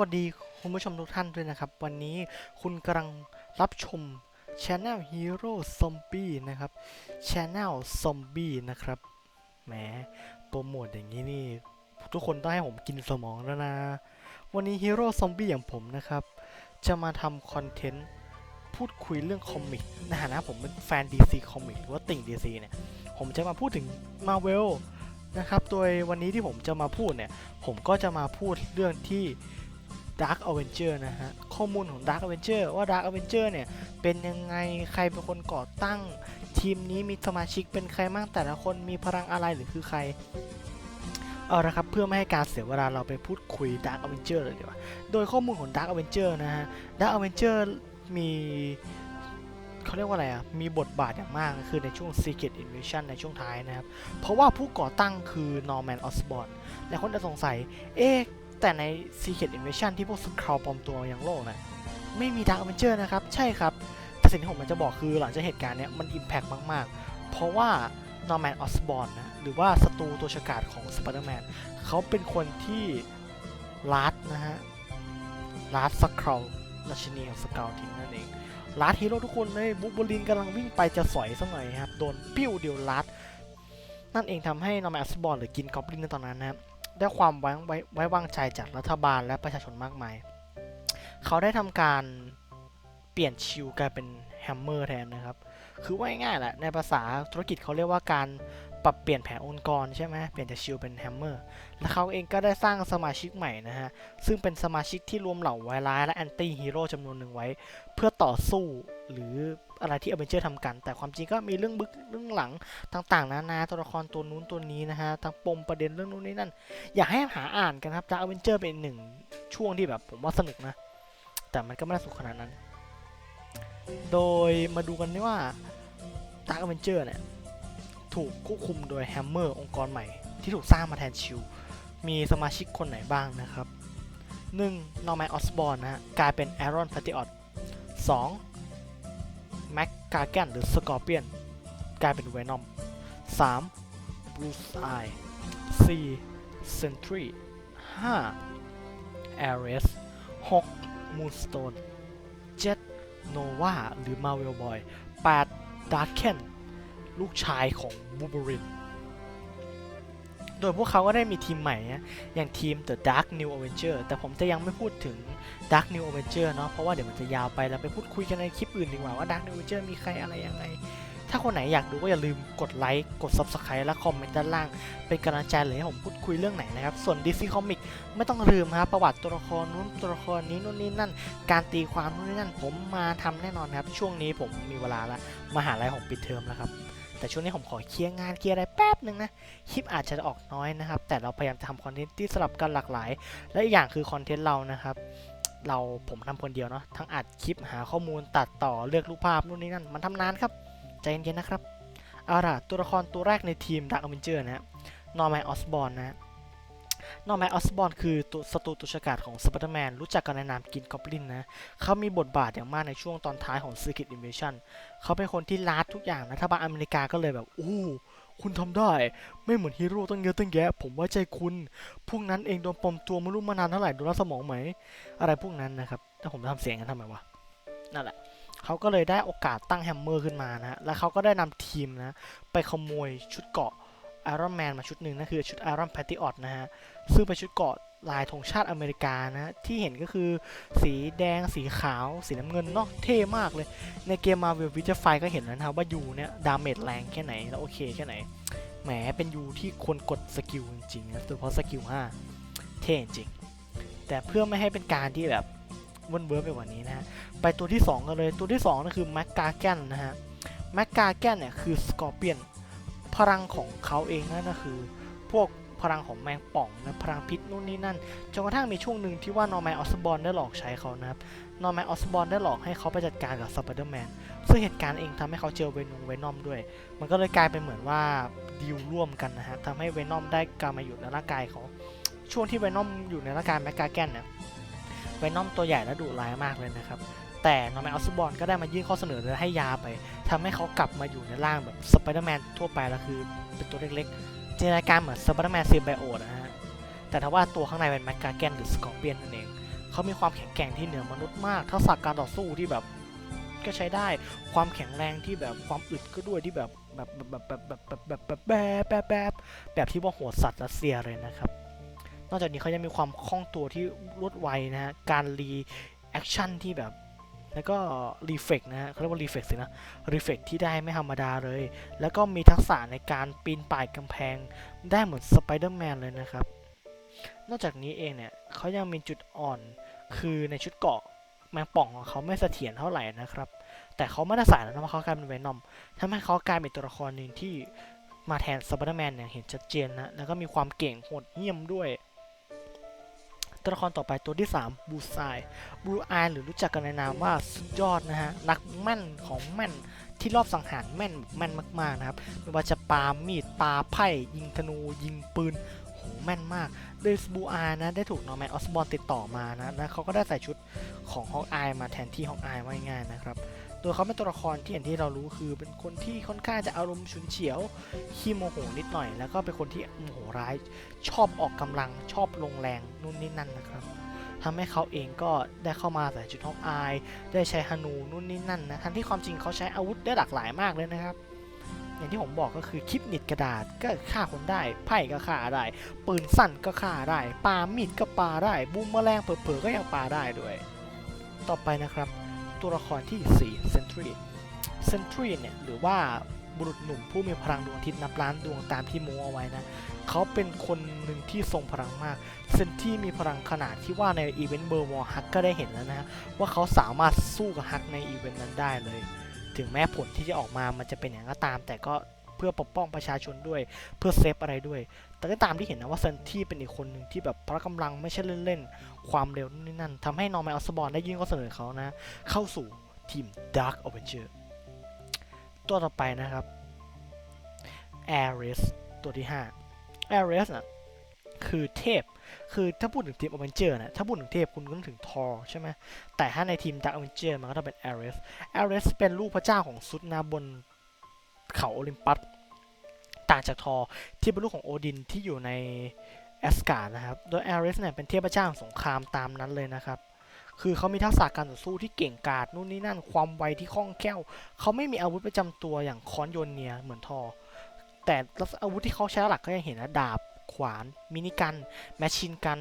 วัสดีคุณผู้ชมทุกท่านด้วยนะครับ วันนี้คุณกำลังรับชม Channel Hero Zombie นะครับ Channel Zombie นะครับแหมโปรโมทอย่างนี้นี่ ทุกคนต้องให้ผมกินสมองแล้วนะ วันนี้ Hero Zombie อย่างผมนะครับ จะมาทำคอนเทนต์พูดคุยเรื่องคอมิกนะฮะนะผมเป็นแฟน DC คอมิกหรือว่าติ่ง DC เนี่ย ผมจะมาพูดถึง Marvel นะครับ โดยวันนี้ที่ผมจะมาพูดเนี่ย ผมก็จะมาพูดเรื่องที่ Dark Avenger นะฮะ ข้อมูลของ Dark Avenger ว่า Dark Avenger เนี่ย เป็นยังไงใครเป็นคนก่อตั้ง ทีมนี้มีสมาชิกเป็นใครบ้างแต่ละคนมีพลังอะไรหรือคือใครเอาละครับเพื่อไม่ให้การเสียเวลาเราไปพูดคุย Dark Avenger เลยดีกว่า โดยข้อมูลของ Dark Avenger นะฮะ Dark Avenger มีเขาเรียกว่าอะไรอะ มีบทบาทอย่างมากคือในช่วง Secret Invasion ในช่วงท้ายนะครับ เพราะว่าผู้ก่อตั้งคือ Norman Osborn และคนจะสงสัย เอ๊ะ แต่ใน Secret Invasion ที่พวกสคราวปลอมตัวอย่างโลกนะไม่มี Dark Avenger นะครับ ใช่ครับแต่สิ่งที่ผมจะบอกคือหลังจากเหตุการณ์เนี้ยมัน Impact มาก ๆ เพราะว่า Norman Osborn นะหรือว่าศัตรูตัวฉกาจของ Spider-Man เขาเป็นคนที่ลัดนะฮะลัดสคราวราชินีของสกาวทิ้งนั่นเองลัดฮีโร่ทุกคนเลยบุบลินกำลังวิ่งไปจะสอยสักหน่อยครับโดนปิ้วเดียวลัดนั่นเองทำให้นอร์แมนอสบอร์หรือกินกอบลินในตอนนั้นนะครับ ได้ความไว้ไว้ไว้วางใจจากรัฐบาลและประชาชนมากมาย เขาได้ทำการเปลี่ยนชิวกลายเป็นแฮมเมอร์แทนนะครับ คือว่าง่ายๆแหละ ในภาษาธุรกิจเขาเรียกว่าการปรับเปลี่ยนแผนองค์กรใช่ไหมเปลี่ยนจากชิวเป็นแฮมเมอร์ และเขาเองก็ได้สร้างสมาชิกใหม่นะฮะ ซึ่งเป็นสมาชิกที่รวมเหล่าไวร้ายและแอนตี้ฮีโร่จำนวนหนึ่งไว้ เพื่อต่อสู้หรืออะไรที่อเวนเจอร์ทำกัน แต่ความจริงก็มีเรื่องบึกเรื่องหลังต่างๆ นานาตัวละครตัวนู้นตัวนี้นะฮะทั้งปมประเด็นเรื่องนู้นนี่นั่น อยากให้หาอ่านกันครับจากอเวนเจอร์เป็นหนึ่งช่วงที่แบบผมว่าสนุกนะ แต่มันก็ไม่ได้สุดขนาดนั้น โดยมาดูกันว่าดาร์ a อเวนเจอร์เนี่ยถูกควบคุมโดยแฮมเมอร์องค์กรใหม่ ที่ถูกสร้างมาแทนชิว มีสมาชิกคนไหนบ้างนะครับ 1. นอร์แมนออสบอร์นะฮะกลายเป็นแอรอนพาติออต 2. แม็กกาแกนหรือสกอร์เปียนกลายเป็นเวนอม 3. บลูซไอ 4. เซนทรี 5. แอเรส 6. มูนสโตน 7. โนวาหรือมาเวลบอย 8. ดาร์เคนลูกชายของบูเบริน ดยพวกเขาก็ได้มีทีมใหม่นะอย่างทีม The Dark New Avenger แต่ผมจะยังไม่พูดถึง Dark New Avenger เนาะเพราะว่าเดี๋ยวมันจะยาวไปแล้วไปพูดคุยกันในคลิปอื่นดีกว่าว่า Dark New Avenger มีใครอะไรยังไง ถ้าคนไหนอยากดูก็อย่าลืมกดไลค์กด Subscribe และคอมเมนต์ด้านล่าง เป็นกำลังใจเลยให้ผมพูดคุยเรื่องไหนนะครับ ส่วน DC Comic ไม่ต้องลืมครับประวัติตัวละครนู้นตัวละครนี้นู่นนี่นั่น การตีความนู่นนี่นั่น ผมมาทำแน่นอนครับช่วงนี้ผมมีเวลาละมหาลัยผมปิดเทอมแล้วครับ แต่ช่วงนี้ผมขอเคลียร์งานเคลียร์อะไรแป๊บหนึ่งนะ คลิปอาจจะออกน้อยนะครับ แต่เราพยายามจะทำคอนเทนต์ที่สลับกันหลากหลาย และอีกอย่างคือคอนเทนต์เรานะครับ เราผมทำคนเดียวเนาะ ทั้งอัดคลิปหาข้อมูลตัดต่อเลือกรูปภาพนู่นนี่นั่น มันทำนานครับ ใจเย็นๆนะครับเอาล่ะตัวละครตัวแรกในทีมดักอเวนเจอร์นะฮะ นอร์แมนออสบอร์นนะฮะ นอร์แมนออสบอร์นคือตัวศัตรูตัวฉกาจของสไปเดอร์แมนรู้จักกันในนามกินกอบลินนะ เขามีบทบาทอย่างมากในช่วงตอนท้ายของ Secret Invasion เขาเป็นคนที่ลาดทุกอย่างรัฐบาลอเมริกาก็เลยแบบโอ้คุณทำได้ ไม่เหมือนฮีโร่ตั้งเยอะตั้งแยะ ผมไว้ใจคุณ พวกนั้นเองโดนปลอมตัวไม่รู้มานานเท่าไหร่โดนรัดสมองไหม อะไรพวกนั้นนะครับแต่ผมจะทำเสียงกันทำไมวะนั่นแหละเขาก็เลยได้โอกาสตั้งแฮมเมอร์ขึ้นมานะฮะแล้วเขาก็ได้นำทีมนะ ไปขโมยชุดเกาะ ไอรอนแมนมาชุดหนึ่งนั่นคือชุดไอรอนแพตติออตนะฮะ ซึ่งเป็นชุดเกาะลายธงชาติอเมริกานะฮะที่เห็นก็คือสีแดงสีขาว สีน้ำเงินเนาะเท่มากเลย ในเกมมาเวลวิจไฟก็เห็นแล้วนะครับว่ายูเนี่ย ดาเมจแรงแค่ไหน แล้วโอเคแค่ไหน แหมเป็นยูที่ควรกดสกิลจริงๆนะโดยเฉพาะสกิล 5 เท่จริง แต่เพื่อไม่ให้เป็นการที่แบบวนเวิร์ไปกว่านี้นะฮะ ไปตัวที่ 2 กันเลยตัวที่2นั่นคือแมกกาแกนนะฮะแมกกาแกนเนี่ยคือสกอร์เปียน พลังของเขาเองนั่นก็คือ พวกพลังของแมงป่องนะพลังพิษนู่นนี่นั่นจนกระทั่งมีช่วงหนึ่งที่ว่านอร์แมนออสบอร์นได้หลอกใช้เขานะครับนอร์แมนออสบอร์นได้หลอกให้เขาไปจัดการกับสไปเดอร์แมนซึ่งเหตุการณ์เองทำให้เขาเจอเวนงเวนอมด้วย มันก็เลยกลายเป็นเหมือนว่าดีลร่วมกันนะฮะทำให้เวนอมได้กลับมาอยู่ในร่างกายเขาช่วงที่เวนอมอยู่ในร่างกายแมกกาแกนเนี่ยเวนอมตัวใหญ่และดุร้ายมากเลยนะครับ แต่นอร์แมนออสบอนก็ได้มายื่นข้อเสนอและให้ยาไปทำให้เขากลับมาอยู่ในร่างแบบสไปเดอร์แมนทั่วไปแล้วคือเป็นตัวเล็กๆจินตนาการเหมือนสไปเดอร์แมนซีไบโอนะฮะแต่ถ้าว่าตัวข้างในเป็นแมกกาแกนหรือสกอร์เปียนนั่นเองเขามีความแข็งแกร่งที่เหนือมนุษย์มากทักษะการต่อสู้ที่แบบก็ใช้ได้ความแข็งแรงที่แบบความอึดก็ด้วยที่แบบแบบแบบแบบแบบแบบแบบแบบแบบแบบแบบแบบที่ว่าโหดสัตว์รัสเซียเลยนะครับ นอกจากนี้เขายังมีความคล่องตัวที่รวดไวนะฮะการรีแอคชั่นที่แบบ แล้วก็รีเฟกนะฮะเขาเรียกว่ารีเฟกสินะรีเฟกที่ได้ไม่ธรรมดาเลย แล้วก็มีทักษะในการปีนป่ายกำแพงได้เหมือนสไปเดอร์แมนเลยนะครับ นอกจากนี้เองเนี่ยเขายังมีจุดอ่อนคือในชุดเกาะแมงป่องของเขาไม่เสถียรเท่าไหร่นะครับ แต่เขาไม่ได้ใส่แล้วนะว่าเขากลายเป็นเวนอมทำให้เขากลายเป็นตัวละครหนึ่งที่มาแทนสไปเดอร์แมนอย่างเห็นชัดเจนนะ แล้วก็มีความเก่งโหดเหี้ยมด้วย ตัวละครต่อไปตัวที่ 3 บูซายบูอายหรือรู้จักกันในนามว่าสุดยอดนะฮะ นักแม่นของแม่นที่รอบสังหารแม่นแม่นมากๆนะครับ ไม่ว่าจะปามีดปาไพ่ยิงธนู ยิงปืนโหแม่นมาก โดยบูอานะ ได้ถูกนอร์แมนออสบอร์ติดต่อมานะแล้วเขาก็ได้ใส่ชุดของฮอกอายมาแทนที่ฮอกอายว่ง่ายนะครับ โดยเขาเป็นตัวละครที่อย่างที่เรารู้คือเป็นคนที่ค่อนข้างจะอารมณ์ฉุนเฉียวขี้โมโหนิดหน่อย แล้วก็เป็นคนที่โมโหร้ายชอบออกกำลังชอบลงแรงนู่นนี่นั่นนะครับทำให้เขาเองก็ได้เข้ามาใส่ชุดฮอกอายได้ใช้ฮานูนู่นนี่นั่นนะทั้งที่ความจริงเขาใช้อาวุธได้หลากหลายมากเลยนะครับอย่างที่ผมบอกก็คือคลิปนิดกระดาษก็ฆ่าคนได้ ไพ่ก็ฆ่าได้ ปืนสั้นก็ฆ่าได้ปามีดก็ปาได้บูมแมลงเผลอๆก็ยังปาได้ด้วย ต่อไปนะครับ ตัวละครที่ 4 Sentry Sentry เนี่ยหรือว่าบุรุษหนุ่มผู้มีพลังดวงอาทิตย์นับล้านดวงตามที่มูเอาไว้นะเขาเป็นคนหนึ่งที่ทรงพลังมากเซนที่มีพลังขนาดที่ว่าในอีเวนต์เบอร์วอลฮักก็ได้เห็นแล้วนะฮะว่าเขาสามารถสู้กับฮักในอีเวนต์นั้นได้เลย ถึงแม้ผลที่จะออกมามันจะเป็นอย่างก็ตาม แต่ก็ เพื่อปกป้องประชาชนด้วย เพื่อเซฟอะไรด้วย แต่ก็ตามที่เห็นนะว่าเซนที่เป็นอีกคนหนึ่งที่แบบพละกำลังไม่ใช่เล่นๆ ความเร็วนี่นั่นทำให้นอร์แมนออสบอร์ได้ยื่นข้อเสนอเขานะ เข้าสู่ทีม Dark Avenger ตัวต่อไปนะครับ Ares ตัวที่5 Ares น่ะคือเทพ คือถ้าพูดถึงทีม Avenger นะถ้าพูดถึงเทพคุณก็นึกถึงทอร์ใช่ไหมแต่ถ้าในทีม Dark Avenger มันก็ต้องเป็น Ares Ares เป็นลูกพระเจ้าของซุดนาบน เขาโอลิมปัสต่างจากทอที่เป็นลูกของโอดินที่อยู่ในแอสการ์ดนะครับ โดย Ares เนี่ยเป็นเทพเจ้าของสงครามตามนั้นเลยนะครับ คือเขามีทักษะการต่อสู้ที่เก่งกาจนู่นนี่นั่น ความไวที่คล่องแคล่ว เขาไม่มีอาวุธประจำตัวอย่างค้อนโยนเนียเหมือนทอ แต่อาวุธที่เขาใช้หลักก็ยังเห็นนะดาบ ขวาน มินิกัน แมชชีนกัน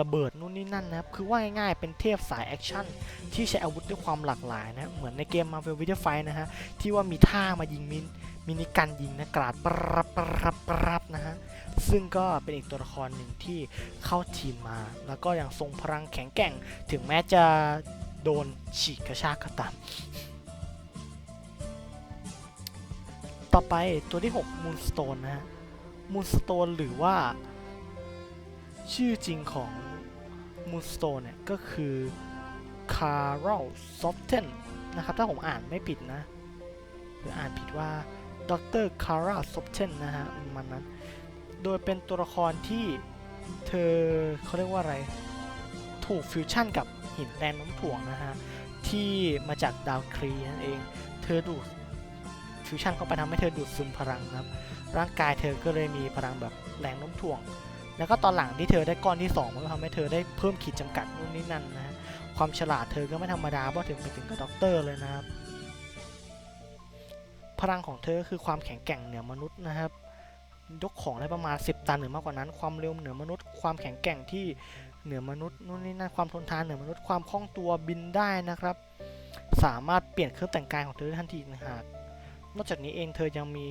ระเบิดนู่นนี่นั่นนะครับ คือว่าง่ายๆ เป็นเทพสายแอคชั่นที่ใช้อาวุธด้วยความหลากหลายนะ เหมือนในเกม Marvel v i d e o Fight นะฮะ ที่ว่ามีท่ามายิงมินมินิกันยิงนะกราดปรับปรับปรับนะฮะ ซึ่งก็เป็นอีกตัวละครหนึ่งที่เข้าทีมมา แล้วก็ยังทรงพลังแข็งแกร่ง ถึงแม้จะโดนฉีกกระชากก็ตามต่อไปตัวที่ 6 Moonstone นะฮะ Moonstone หรือว่า ชื่อจริงของ Moonstone เนี่ยก็คือ Carl Soften นะครับ ถ้าผมอ่านไม่ผิดนะหรืออ่านผิดว่าดร Kara Soften นนะฮะมันนั้น โดยเป็นตัวละครที่เธอเขาเรียกว่าอะไร ถูกฟิวชั่นกับหินแรงโน้มถ่วงนะฮะ ที่มาจากดาวครีนั่นเอง เธอดูดฟิวชั่นเข้าไปทำให้เธอดูดซึมพลังครับ ร่างกายเธอก็เลยมีพลังแบบแรงโน้มถ่วง แล้วก็ตอนหลังที่เธอได้ก้อนที่ 2 มันก็ทำให้เธอได้เพิ่มขีดจำกัดนู่นนี่นั่นนะฮะความฉลาดเธอก็ไม่ธรรมดาเพราะถึงไปถึงกับด็อกเตอร์เลยนะครับ พลังของเธอคือความแข็งแกร่งเหนือมนุษย์นะครับ ยกของได้ประมาณ 10 ตันหรือมากกว่านั้น ความเร็วเหนือมนุษย์ ความแข็งแกร่งที่เหนือมนุษย์นู่นนี่นั่นความทนทานเหนือมนุษย์ ความคล่องตัวบินได้นะครับ สามารถเปลี่ยนเครื่องแต่งกายของเธอได้ทันทีนะฮะนอกจากนี้เองเธอยังมี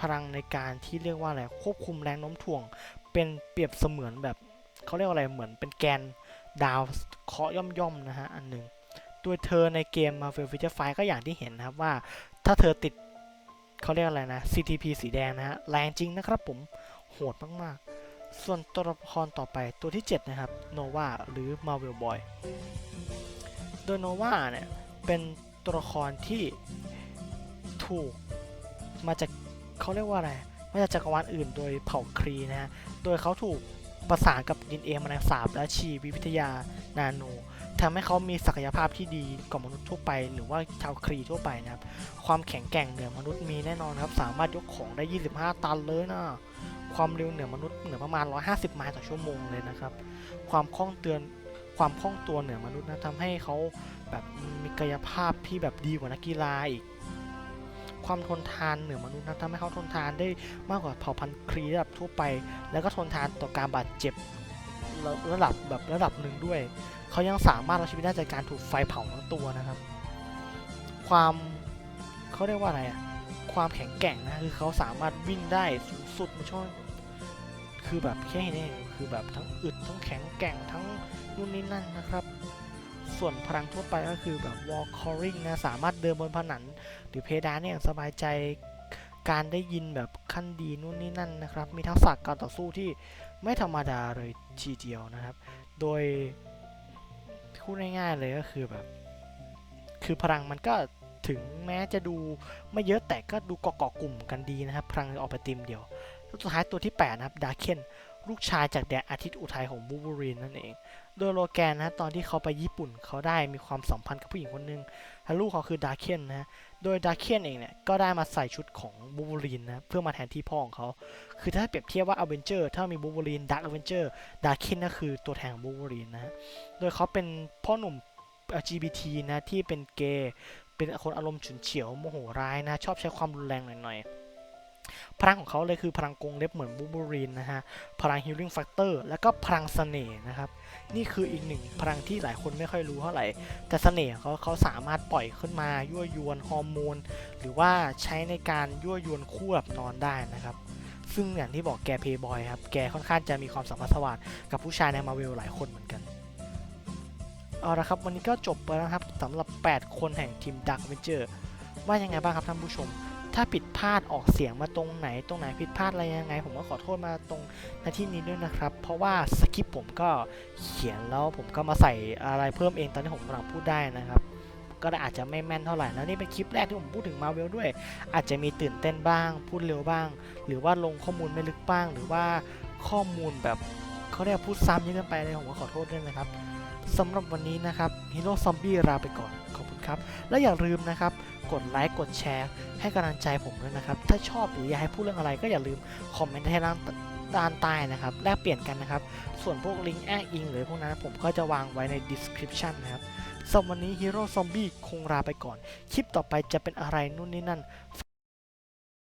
พลังในการที่เรียกว่าอะไรควบคุมแรงโน้มถ่วง เป็นเปรียบเสมือนแบบเขาเรียกว่าอะไรเหมือนเป็นแกนดาวเคาะย่อมๆนะฮะอันหนึ่งโดยเธอในเกม Marvel Future Fight ก็อย่างที่เห็นนะครับว่าถ้าเธอติดเขาเรียกอะไรนะ CTP สีแดงนะฮะแรงจริงนะครับผมโหดมากๆ ส่วนตัวละครต่อไปตัวที่ 7 นะครับ Nova หรือ Marvel Boy โดย Nova เนี่ย เป็นตัวละครที่ถูกมาจากเขาเรียกว่าอะไร มาจากจักรวาลอื่นโดยเผ่าครีนะฮะ โดยเขาถูกประสานกับดินเอแมลงสาบและชีวิวิทยานาโนทำให้เขามีศักยภาพที่ดีกว่ามนุษย์ทั่วไป หรือว่าชาวครีทั่วไปนะครับ ความแข็งแกร่งเหนือมนุษย์มีแน่นอนครับ สามารถยกของได้ 25 ตันเลยนะ ความเร็วเหนือมนุษย์เหนือประมาณ 150 ไมล์ต่อชั่วโมงเลยนะครับ ความคล่องเตือนความคล่องตัวเหนือมนุษย์นะทำให้เขาแบบมีกายภาพที่แบบดีกว่านักกีฬาอีก ความทนทานเหนือมนุษย์นะทำให้เขาทนทานได้มากกว่าเผ่าพันธุ์ครีระดับทั่วไป แล้วก็ทนทานต่อการบาดเจ็บระระดับแบบระดับหนึ่งด้วย เขายังสามารถเอาชีวิตได้จากการถูกไฟเผาทั้งตัวนะครับ ความเขาเรียกว่าอะไรอะความแข็งแกร่งนะคือเขาสามารถวิ่งได้สูงสุดในช่วงคือแบบแค่นี้คือแบบทั้งอึดทั้งแข็งแกร่งทั้งนู่นนี่นั่นนะครับ ส่วนพลังทั่วไปก็คือแบบ wall crawling นะ สามารถเดินบนผนังหรือเพดานเนี่ยอย่างสบายใจการได้ยินแบบขั้นดีนู่นนี่นั่นนะครับ มีทักษะการต่อสู้ที่ไม่ธรรมดาเลยทีเดียวนะครับ โดยพูดง่ายๆเลยก็คือแบบ คือพลังมันก็ถึงแม้จะดูไม่เยอะแต่ก็ดูเกาะกลุ่มกันดีนะครับ พลังออกไปติมเดียวแล้วสุดท้ายตัวที่ 8 นะครับ ดาร์เคนลูกชายจากแดนอาทิตย์อุทัยของบูบูรีนนั่นเอง โดยโลแกนนะตอนที่เขาไปญี่ปุ่นเขาได้มีความสัมพันธ์กับผู้หญิงคนหนึ่งและลูกเขาคือดาร์เคนนะโดยดาร์เคนเองเนี่ยก็ได้มาใส่ชุดของบูบูรีนนะเพื่อมาแทนที่พ่อของเขา คือถ้าเปรียบเทียบว่าอเวนเจอร์ถ้ามีบูบูรีนดาร์ a อเวนเจอร์ดาร์เคนก็คือตัวแทนของบูบูรีนนะฮะโดยเขาเป็นพ่อหนุ่ม LGBT นะที่เป็นเกย์เป็นคนอารมณ์ฉุนเฉียวโมโหร้ายนะชอบใช้ความรุนแรงหน่อยๆ พลังของเขาเลยคือพลังกรงเล็บเหมือนบูบูรีนนะฮะ พลัง healing factor แล้วก็พลังเสน่ห์นะครับ นี่คืออีกหนึ่งพลังที่หลายคนไม่ค่อยรู้เท่าไหร่ แต่เสน่ห์เขาเขาสามารถปล่อยขึ้นมายั่วยวนฮอร์โมน หรือว่าใช้ในการยั่วยวนคู่แบบนอนได้นะครับซึ่งอย่างที่บอกแกเพย์บอยครับ แกค่อนข้างจะมีความสัมพันธ์สวัสดกับผู้ชายในมาเวลหลายคนเหมือนกัน เอาละครับ วันนี้ก็จบไปแล้วครับสำหรับ 8 คนแห่งทีมดักเวนเจอร์ว่ายังไงบ้างครับท่านผู้ชม ถ้าผิดพลาดออกเสียงมาตรงไหน ตรงไหนผิดพลาดอะไรยังไง ผมก็ขอโทษมาตรงหน้าที่นี้ด้วยนะครับ เพราะว่าสคริปต์ผมก็เขียนแล้วผมก็มาใส่อะไรเพิ่มเองตอนที่ผมกำลังพูดได้นะครับ ก็อาจจะไม่แม่นเท่าไหร่แล้วนี่เป็นคลิปแรกที่ผมพูดถึงมาเวลด้วย อาจจะมีตื่นเต้นบ้าง พูดเร็วบ้าง หรือว่าลงข้อมูลไม่ลึกบ้าง หรือว่าข้อมูลแบบ เขาเรียกพูดซ้ำเยอะเกินไปเลยผมก็ขอโทษด้วยนะครับสำหรับวันนี้นะครับฮีโร่ซอมบี้ลาไปก่อนขอบคุณครับ และอย่าลืมนะครับ กดไลค์กดแชร์ ให้กำลังใจผมด้วยนะครับ ถ้าชอบหรืออยากให้พูดเรื่องอะไรก็อย่าลืมคอมเมนต์ให้ด้านด้านใต้นะครับแลกเปลี่ยนกันนะครับ ส่วนพวกลิงก์อ้างอิงหรือพวกนั้นผมก็จะวางไว้ใน description นะครับสำหรับวันนี้ฮีโร่ซอมบี้คงลาไปก่อน คลิปต่อไปจะเป็นอะไรนู่นนี่นั่น